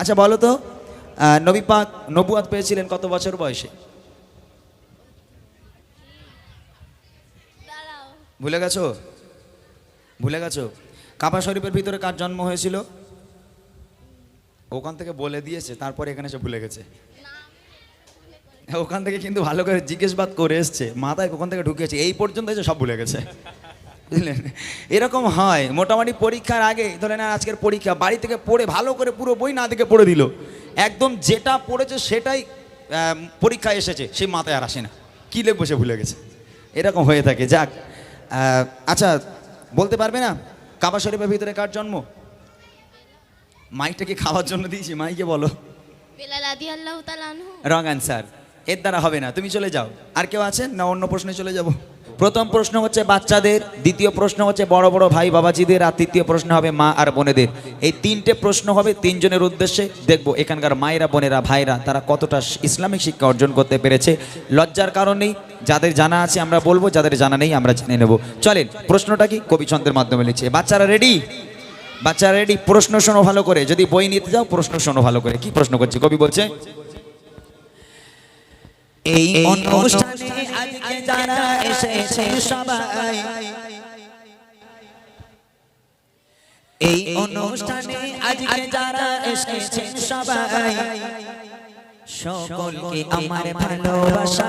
আচ্ছা বলো তো নবী পাক নবুয়াত পেয়েছিলেন কত বছর বয়সে? ভুলে গেছো? ভুলে গেছো? কাবা শরীফের ভিতরে কার জন্ম হয়েছিল? ওখান থেকে বলে দিয়েছে, তারপরে এখানে এসে ভুলে গেছে। ওখান থেকে কিন্তু ভালো করে জিজ্ঞেসবাদ করে এসছে, মাথায় ওখান থেকে ঢুকেছে এই পর্যন্ত এসে সব ভুলে গেছে। বুঝলেন? এরকম হয়। মোটামুটি পরীক্ষার আগে ধরে না আজকের পরীক্ষা বাড়ি থেকে পড়ে ভালো করে পুরো বই না দেখে পড়ে দিল। একদম যেটা পড়েছে সেটাই পরীক্ষায় এসেছে সেই মাথায় আর আসে না। কী লিখব সে ভুলে গেছে। এরকম হয়ে থাকে। যাক আচ্ছা বলতে পারবে না? কাবা শরীফের ভিতরে কার জন্ম? মাইকটাকে খাওয়ার জন্য দিয়েছি মাইকে বলো। রং অ্যান্সার এর দ্বারা হবে না। তুমি চলে যাও। আর কেউ আছেন? না, অন্য প্রশ্নে চলে যাব। প্রথম প্রশ্ন হচ্ছে বাচ্চাদের, দ্বিতীয় প্রশ্ন হচ্ছে বড় বড় ভাই বাবাজিদের, আর তৃতীয় প্রশ্ন হবে মা আর বোনেদের। এই তিনটে প্রশ্ন হবে তিনজনের উদ্দেশ্যে। দেখব এখানকার মায়েরা, বোনেরা, ভাইরা, তারা কতটা ইসলামিক শিক্ষা অর্জন করতে পেরেছে। লজ্জার কারণেই যাদের জানা আছে আমরা বলব, যাদের জানা নেই আমরা জেনে নেব। চলেন, প্রশ্নটা কি? কবিছন্দের মাধ্যমে লিখছে। বাচ্চারা রেডি বাচ্চারা রেডি প্রশ্ন শোনো ভালো করে। যদি বই নিতে যাও, প্রশ্ন শোনো ভালো করে। কি প্রশ্ন করছে? কবি বলছে এই অনুষ্ঠানে আজকে যারা এসেছে সবাই এই অনুষ্ঠানে আজকে যারা এসেছে সবাই। সকলকে আমার ভালোবাসা।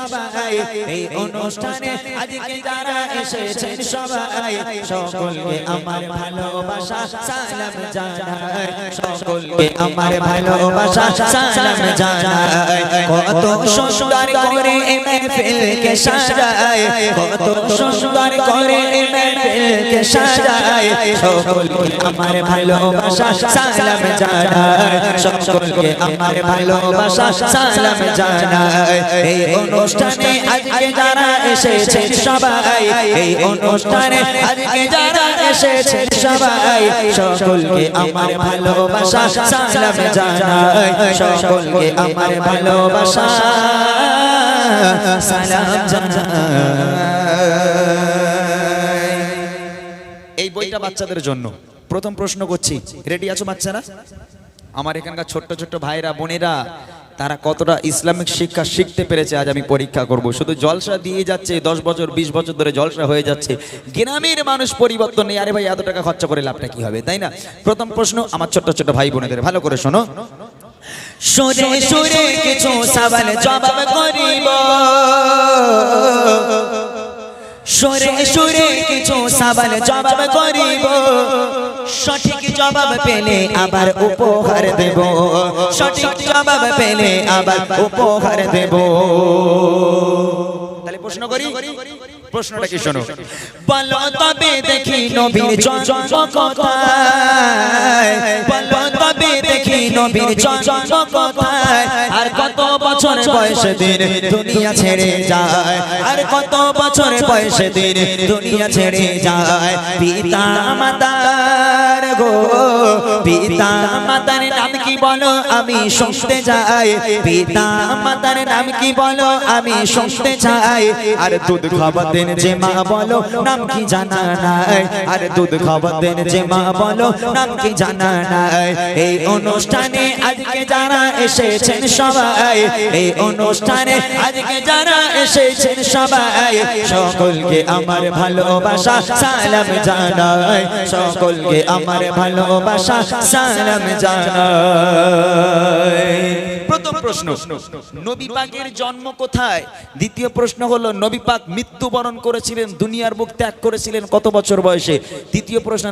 সবাই, এই অনুষ্ঠানে আজকে যারা এসেছেন সবাই, সকলকে আমার ভালোবাসা, সালাম জানাই। সকলকে আমার ভালোবাসা, সালাম জানাই। কত সুন্দর করে মেহফিলকে সাজায় কত সুন্দর করে মেহফিলকে সাজায় সকলকে আমার ভালোবাসা, সালাম জানাই। সকলকে আমার ভালোবাসা, সালাম জানাই। এই অনুষ্ঠানে আজকে যারা এসেছেন সবাই, এই অনুষ্ঠানে আজকে যারা এসেছেন সবাই, সকলকে আমার ভালোবাসা সালাম জানাই, সকলকে আমার ভালোবাসা সালাম জানাই। এই বইটা বাচ্চাদের জন্য। প্রথম প্রশ্ন করছি। রেডি আছো বাচ্চারা? আমার এখানকার ছোট্ট ছোট্ট ভাইরা, বোনেরা তারা কতটা ইসলামিক শিক্ষা শিখতে পেরেছে আজ আমি পরীক্ষা করব। শুধু জলসা দিয়ে যাচ্ছে দশ বছর বিশ বছর ধরে জলসা হয়ে যাচ্ছে। গ্রামের মানুষ পরিবর্তন নেই আরে ভাই এত টাকা খরচা করে লাভটা কি হবে তাই না? প্রথম প্রশ্ন আমার ছোট্ট ছোট ভাই বোনেদের ভালো করে শোনো। সুরে সুরে কিছু সাবান জবাব করিব। সুরে সুরে কিছু সওয়াল জবাব করিব। সঠিক জবাব পেলে আবার উপহার দেব। সঠিক জবাব পেলে আবার উপহার দেব। তাহলে প্রশ্ন করি? প্রশ্নটা কি শোনো? বলো তবে দেখি নবীর জন্ম কোথায়? বলো দেখি নবীর জন্ম কোথায়? আর কত বছর বয়সে দিন দুনিয়া ছেড়ে যায়? আর কত বছর বয়সে দিন দুনিয়া ছেড়ে যায়? পিতা মাতার গো পিতা মাতার নাম বলো, আমি শুনতে চাই। পিতা মাতার নাম কি বলো, আমি শুনতে চাই। আর দুধ খাওয়াতেন যে মা বলো, নাম কি জানা নাই। আর দুধ খাওয়াতেন যে মা বলো, নাম কি জানা নাই। এই অনুষ্ঠানে আজকে যারা এসেছেন সবাই, এই অনুষ্ঠানে আজকে যারা এসেছেন সবাই, সকলকে আমার ভালোবাসা, সালাম জানাই। সকলকে আমার ভালোবাসা, সালাম জানাই। প্রথম প্রশ্ন জন্ম কোথায়? দ্বিতীয় প্রশ্ন মৃত্যুবরণ করেছিলেন, দুনিয়ার ত্যাগ করেছিলেন কত বছর বয়সে? তৃতীয় প্রশ্ন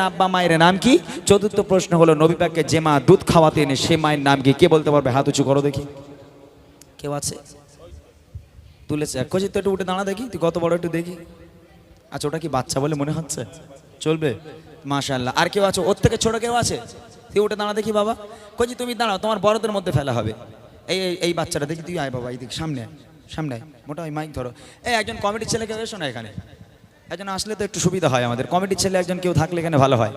আব্বা মায়ের নাম কি? চতুর্থ প্রশ্ন যে মা দুধ সে মায়ের নাম কি? কে বলতে পারবে? দেখি। কেউ আছে? তুলেছে। তো একটু উঠে দাঁড়া দেখি, তুই বড় একটু দেখি। আচ্ছা ওটা কি বাচ্চা বলে মনে হচ্ছে? চলবে? মাশাল্লাহ আর কেউ আছে? ওর থেকে ছোট কেউ আছে? তুই উঠে দাঁড়া দেখি বাবা। কজি তুমি দাঁড়াও, তোমার বড়দের মধ্যে ফেলা হবে। এই, এই- বাচ্চাটা দেখি, তুই আয় বাবা এইদিকে, সামনে সামনে, মোটা ওই মাইক ধরো। এই একজন কমিটির ছেলে কেউ এসো না এখানে। একজন আসলে তো একটু সুবিধা হয় আমাদের। কমিটির ছেলে একজন কেউ থাকলে এখানে ভালো হয়।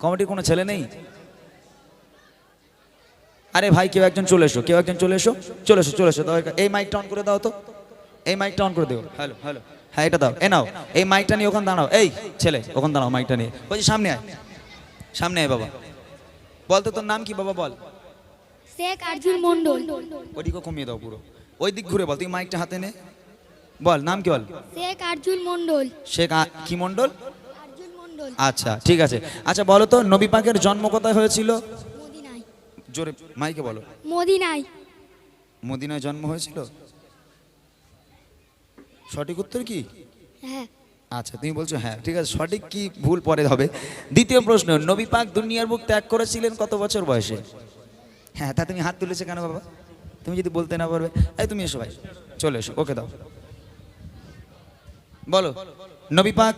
কমিটির কোনো ছেলে নেই? আরে ভাই, কেউ একজন চলে এসো, কেউ একজন চলে এসো। চলে এসো চলে এসো। এই মাইকটা অন করে দাও তো। এই মাইকটা অন করে দেও। হ্যালো হ্যালো হ্যাঁ এটা দাও। এ নাও। এই মাইকটা নিয়ে ওখানে দাঁড়াও। এই ছেলে ওখানে দাঁড়াও মাইকটা নিয়ে। বলছি সামনে আয়। সামনে আয় বাবা। বল তো তোর নাম কি বাবা বল। শেখ আর্জুন মন্ডল ওদিকে কমিয়ে দাও পুরো। ওই দিক ঘুরে বল তুই মাইকটা হাতে নে। বল নাম কি বল? শেখ আর্জুন মন্ডল শেখ কি মন্ডল আর্জুন মন্ডল আচ্ছা ঠিক আছে। আচ্ছা বলো তো নবী পাকের জন্ম কোথায় হয়েছিল? মদিনায়। জোরে মাইকে বলো। মদিনায়। মদিনায় জন্ম হয়েছিল? সঠিক উত্তর কি? হ্যাঁ। আচ্ছা তুমি বলছো হ্যাঁ ঠিক আছে সঠিক কি ভুল পরে হবে? দ্বিতীয় প্রশ্ন নবী পাক দুনিয়ার বুক ত্যাগ করেছিলেন কত বছর বয়সে? হ্যাঁ তা তুমি হাত তুলেছে কেন বাবা? তুমি যদি বলতে না পারবে। এই তুমি এসো ভাই চলে এসো ওকে দাও। বলো নবী পাক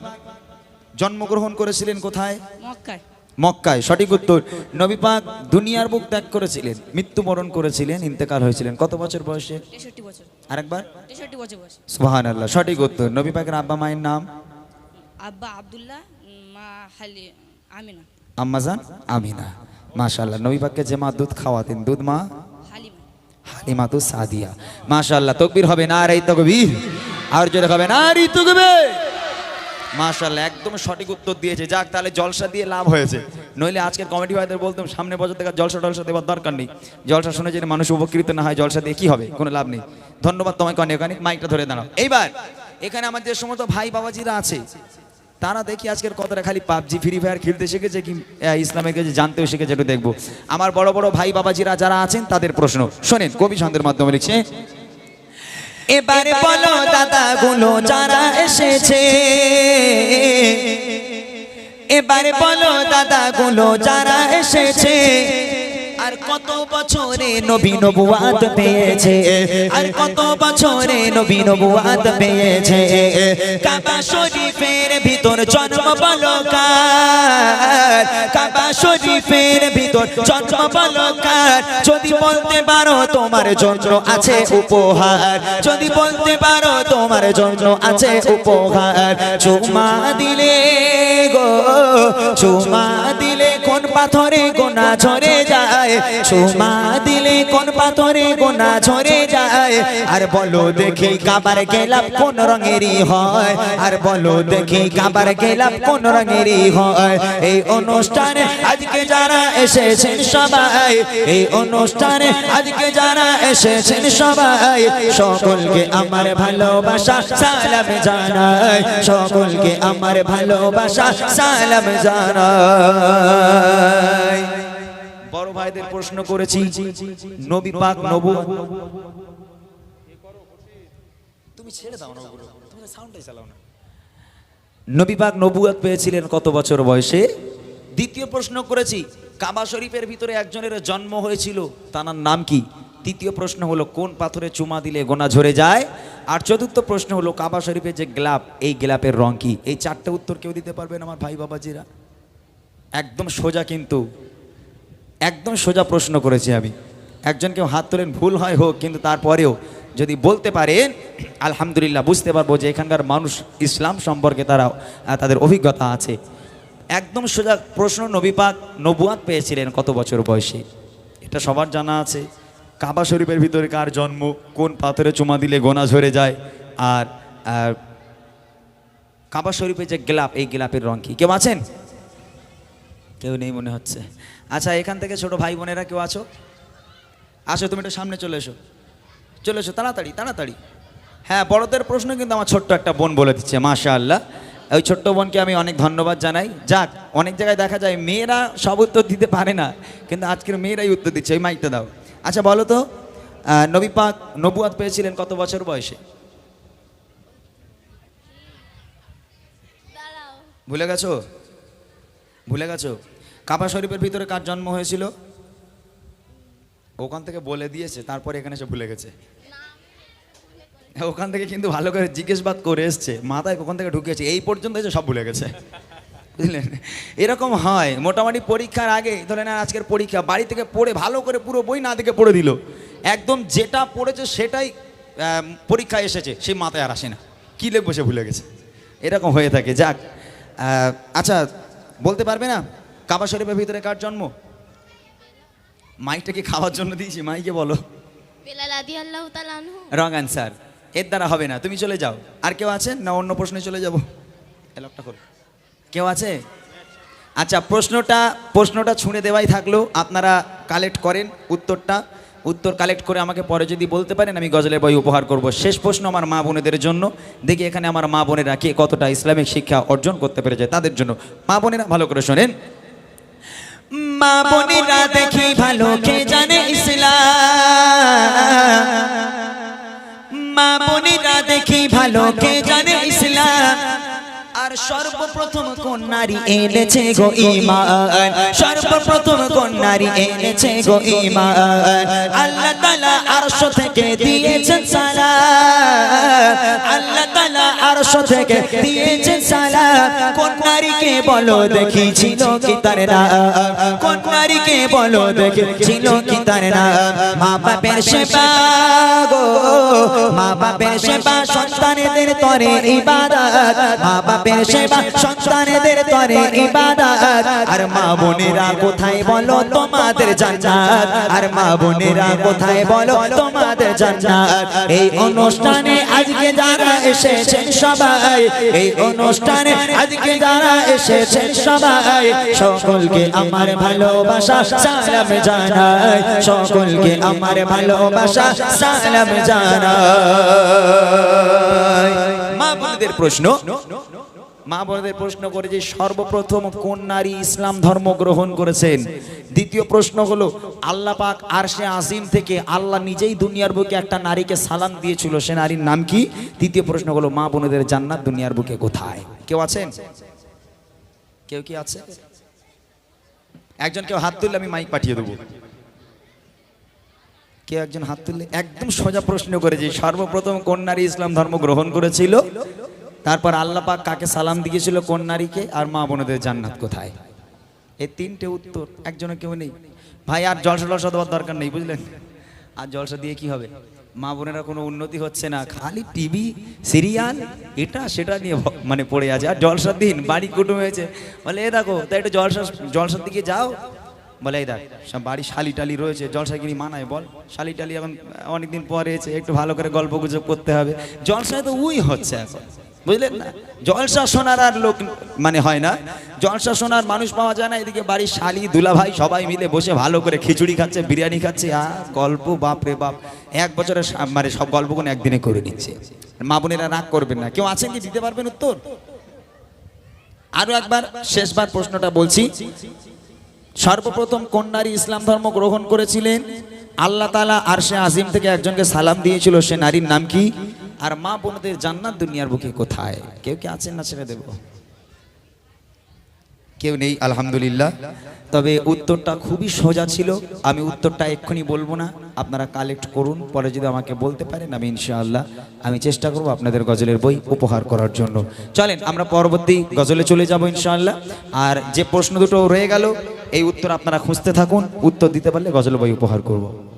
জন্মগ্রহণ করেছিলেন কোথায়? মক্কায়। মক্কায় সঠিক উত্তর নবী পাক দুনিয়ার বুক ত্যাগ করেছিলেন মৃত্যুবরণ করেছিলেন ইন্তেকাল হয়েছিলেন কত বছর বয়সে? তেষট্টি বছর। আরেকবার? তেষট্টি বছর বয়স সুবহান আল্লাহ সঠিক উত্তর। নবী পাকের আব্বা মায়ের নাম? আব্বা আব্দুল্লাহ মা হালি আমিনা। আম্মাজান আমিনা। মাশাআল্লাহ নবী পাককে যে মা দুধ খাওয়াতেন দুধ মা? হালিমা। হালিমাতু সাদিয়া। মাশাআল্লাহ তাকবীর হবে না রে তাকবীর। আর জোরে হবে না রে তাকবীর। মাশাআল্লাহ একদম সঠিক উত্তর দিয়েছে। যাক তাহলে জলসা দিয়ে লাভ হয়েছে। নইলে আজকের কমিটি ভাইদের বলতাম, সামনে বছর থেকে জলসা টলসা দেওয়ার দরকার নেই। জলসা শুনে যদি মানুষ উপকৃত না হয়, জলসা দিয়ে কি হবে? কোনো লাভ নেই। ধন্যবাদ তোমাকে অনেক অনেক। মাইকটা ধরে দাঁড়াও। এইবার, এখানে আমার যে সমস্ত ভাই বাবাজিরা আছে, তারা দেখি আজকের কতটা খালি পাবজি, ফ্রি ফায়ার খেলতে শিখেছে কি ইসলামের কাছে জানতেও শিখেছে, একটু দেখব। আমার বড় বড় ভাই বাবাজিরা যারা আছেন, তাদের প্রশ্ন। শোনেন, কবি ছন্দের মাধ্যমে লিখছে, এবারে বলো দাদা গুলো যারা এসেছে এবারে বলো দাদা গুলো যারা এসেছে। আর কত বছরে নবী নবুয়াত পেয়েছে। আর কত বছরে নবী নবুয়াত পেয়েছে। কাবা শরীফের ভিতর জন্ম বলকার। কাবা শরীফের ভিতর জন্ম বলকার। যদি বলতে পারো তোমার জন্য আছে উপহার। যদি বলতে পারো তোমার জন্য আছে উপহার। চুমা দিলে গো, চুমা দিলে কোন পাথরে গোনা ঝরে যায়? চুমা দিলে কোন পাথরে গোনা ঝরে যায়? আর বলো দেখি কাবার গেলাম কোন রঙেরই হয়? আর বলো দেখি কাবার গেলাম কোন রঙেরই হয়? এই অনুষ্ঠানে আজকে যারা এসেছেন সবাই, এই অনুষ্ঠানে আজকে যারা এসেছেন সবাই, সকলকে আমার ভালোবাসা সালাম জানাই। সকলকে আমার ভালোবাসা সালাম জানাই। বড় ভাইদের প্রশ্ন করেছি, নবী পাক নবু তুমি ছেড়ে দাও না ওগুলো, তুমি সাউন্ডটাই চালাও না। নবী পাক নবুয়াত পেয়েছিলেন কত বছর বয়সে? দ্বিতীয় প্রশ্ন করেছি, কাবা শরীফের ভিতরে একজনের জন্ম হয়েছিল তার নাম কি? তৃতীয় প্রশ্ন হলো, কোন পাথরে চুমা দিলে গোনা ঝরে যায়? আর চতুর্থ প্রশ্ন হলো, কাবা শরীফের যে গ্লাপ, এই গ্লাপের রং কি? এই চারটে উত্তর কেউ দিতে পারবেন আমার ভাই বাবাজিরা? একদম সোজা কিন্তু, একদম সোজা প্রশ্ন করেছি আমি। একজন কেউ হাত তোলেন, ভুল হয় হোক, কিন্তু তারপরেও যদি বলতে পারেন, আলহামদুলিল্লাহ বুঝতে পারব যে এখানকার মানুষ ইসলাম সম্পর্কে তারা তাদের অভিজ্ঞতা আছে। একদম সোজা প্রশ্ন নবী পাক নবুয়াত পেয়েছিলেন কত বছর বয়সে? এটা সবার জানা আছে। কাবা শরীফের ভিতরে কার জন্ম, কোন পাথরে চুমা দিলে গোনা ঝরে যায়, আর কাবা শরীফের যে গ্লাপ, এই গ্লাপের রং কি? কেউ আছেন? কেউ নেই মনে হচ্ছে। আচ্ছা এখান থেকে ছোট ভাই বোনেরা কেউ আছো? আসো তুমি একটু সামনে চলে এসো। চলে এসো তাড়াতাড়ি তাড়াতাড়ি। হ্যাঁ বড়দের প্রশ্ন কিন্তু আমার ছোট্ট একটা বোন বলে দিচ্ছে মাশা আল্লাহ ওই ছোট্ট বোনকে আমি অনেক ধন্যবাদ জানাই। যাক অনেক জায়গায় দেখা যায় মেয়েরা সব উত্তর দিতে পারে না কিন্তু আজকের মেয়েরাই উত্তর দিচ্ছে ওই মাইকটা দাও। আচ্ছা বলো তো নবী পাক নবুয়াত পেয়েছিলেন কত বছর বয়সে? ভুলে গেছো? ভুলে গেছো? কাবা শরীফের ভিতরে কার জন্ম হয়েছিল? ওখান থেকে বলে দিয়েছে, তারপরে এখানে এসে ভুলে গেছে। ওখান থেকে কিন্তু ভালো করে জিজ্ঞেসবাদ করে এসছে, মাথায় ওখান থেকে ঢুকেছে এই পর্যন্ত এসে সব ভুলে গেছে। বুঝলেন? এরকম হয়, মোটামুটি পরীক্ষার আগে, ধরে না আজকের পরীক্ষা, বাড়ি থেকে পড়ে ভালো করে পুরো বই না দেখে পড়ে দিল। একদম যেটা পড়েছে সেটাই পরীক্ষায় এসেছে সেই মাথায় আর আসে না। কী লিখব সে ভুলে গেছে। এরকম হয়ে থাকে, যাক। আচ্ছা বলতে পারবে না? কাবা শরীফের ভিতরে কার জন্ম? মাইকটা কি খাওয়ার জন্য দিয়েছি মাইকে বলো। রং অ্যান্সার এর দ্বারা হবে না তুমি চলে যাও। আর কেউ আছে না অন্য প্রশ্নে চলে যাব? লকটা খোল। কেউ আছে? আচ্ছা প্রশ্নটা প্রশ্নটা ছুঁড়ে দেওয়াই থাকল। আপনারা কালেক্ট করেন উত্তরটা। উত্তর কালেক্ট করে আমাকে পরে যদি বলতে পারেন, আমি গজলের বই উপহার করব। শেষ প্রশ্ন আমার মা বোনেদের জন্য। দেখি এখানে আমার মা বোনেরা কে কতটা ইসলামিক শিক্ষা অর্জন করতে পেরেছে তাদের জন্য। মা বোনেরা ভালো করে শোনেন। মা বোনেরা দেখি ভালো, কে জানে ইসলাম? আর সর্বপ্রথম কোন নারী এনেছে গো ইমান সর্বপ্রথম কোন নারী এনেছে গো ইমান আল্লাহ তাআলা আরশ থেকে দিয়েছেন সালাম। আল্লাহ তাআলা আরশ থেকে দিয়েছেন সালাম। কোন নারীকে বলো দেখি ছিল কি তার নাম। কোন নারীকে বলো দেখি ছিল কি তার নাম। মা বাপের সেবা গো। মা বাপের সেবা সন্তানেদের তরে ইবাদত। মা বাপের সেবা সন্তানেদের তরে ইবাদত। আর মা বোনেরা কোথায় বলো তোমাদের জান্নাত? আর মা বোনেরা কোথায় বলো তোমাদের জান্নাত? এই অনুষ্ঠানে আজকে যারা এসেছেন সবাই, এই অনুষ্ঠানে আজকে যারা এসেছেন সবাই, সকলকে আমার ভালোবাসা, সালাম জানাই। সকলকে আমার ভালোবাসা, সালাম জানাই। মা বোনদের প্রশ্ন মা বোনদের প্রশ্ন করে যে সর্বপ্রথম কোন নারী ইসলাম ধর্ম গ্রহণ করেছেন? দ্বিতীয় প্রশ্ন হলো, আল্লাহ পাক আরশে আজিম থেকে আল্লাহ নিজেই দুনিয়ার বুকে একটা নারীকে সালাম দিয়েছিল, সে নারীর নাম কি? তৃতীয় প্রশ্ন হলো, মা বোনদের জান্নাত দুনিয়ার বুকে কোথায়? কেউ আছেন? কেউ কি আছে? একজন কেউ হাত তুললে আমি মাইক পাঠিয়ে দেবো। কেউ একজন হাত তুললে একদম সোজা প্রশ্ন করেছে সর্বপ্রথম কোন নারী ইসলাম ধর্ম গ্রহণ করেছিল? তারপর আল্লাহ পাক কাকে সালাম দিয়েছিল কোন নারীকে আর মা বোনদের জান্নাত কোথায়? এই তিনটে উত্তর, একজনে কেউ নেই। ভাই, আর জলসা টলসা দেওয়ার দরকার নেই, বুঝলেন? আর জলসা দিয়ে কি হবে? মা বোনেরা কোনো উন্নতি হচ্ছে না, খালি টিভি, সিরিয়াল, এটা সেটা নিয়ে মানে পড়ে আছে। আর জলসার দিন, বাড়ি কুটুম হয়েছে। বলে, এ দেখো তাই একটু জলসা, জলসার দিকে যাও। বলে, এই দেখ, সব বাড়ি শালি টালি রয়েছে জলসা কিনি মানায়, বল। শালি টালি এখন অনেকদিন পরে একটু ভালো করে গল্প গুজব করতে হবে। জলসায় তো উই হচ্ছে এখন। বুঝলেন না? জলসা শোনার আর লোক মানে হয় না। জলসা শোনার মানুষ পাওয়া যায় না, এদিকে বাড়ির শালি, দুলাভাই সবাই মিলে বসে ভালো করে খিচুড়ি খাচ্ছে, বিরিয়ানি খাচ্ছে। আ, গল্প, বাপ রে বাপ। এক বছরের মানে সব গল্পগুলো একদিনে করে নিচ্ছে। মা বোনেরা রাগ করবেন না। কেউ আছেন কি? দিতে পারবেন উত্তর? আরও একবার শেষবার প্রশ্নটা বলছি। সর্বপ্রথম কোন নারী ইসলাম ধর্ম গ্রহণ করেছিলেন? আল্লাহ তালা আরশে আজিম থেকে একজনকে সালাম দিয়েছিল, সে নারীর নাম কি? আর মা বোনদের জান্নাত দুনিয়ার বুকে কোথায়? কেউ কি আছেন না ছেড়ে দেব? কেউ নেই, আলহামদুলিল্লাহ। তবে উত্তরটা খুবই সোজা ছিল। আমি উত্তরটা এক্ষুনি বলব না। আপনারা কালেক্ট করুন, পরে যদি আমাকে বলতে পারেন, আমি ইনশাআল্লাহ, আমি চেষ্টা করব আপনাদের গজলের বই উপহার করার জন্য। চলেন, আমরা পরবর্তী গজলে চলে যাব ইনশাআল্লাহ। আর যে প্রশ্ন দুটো রয়ে গেল, এই উত্তর আপনারা খুঁজতে থাকুন। উত্তর দিতে পারলে গজল বই উপহার করব।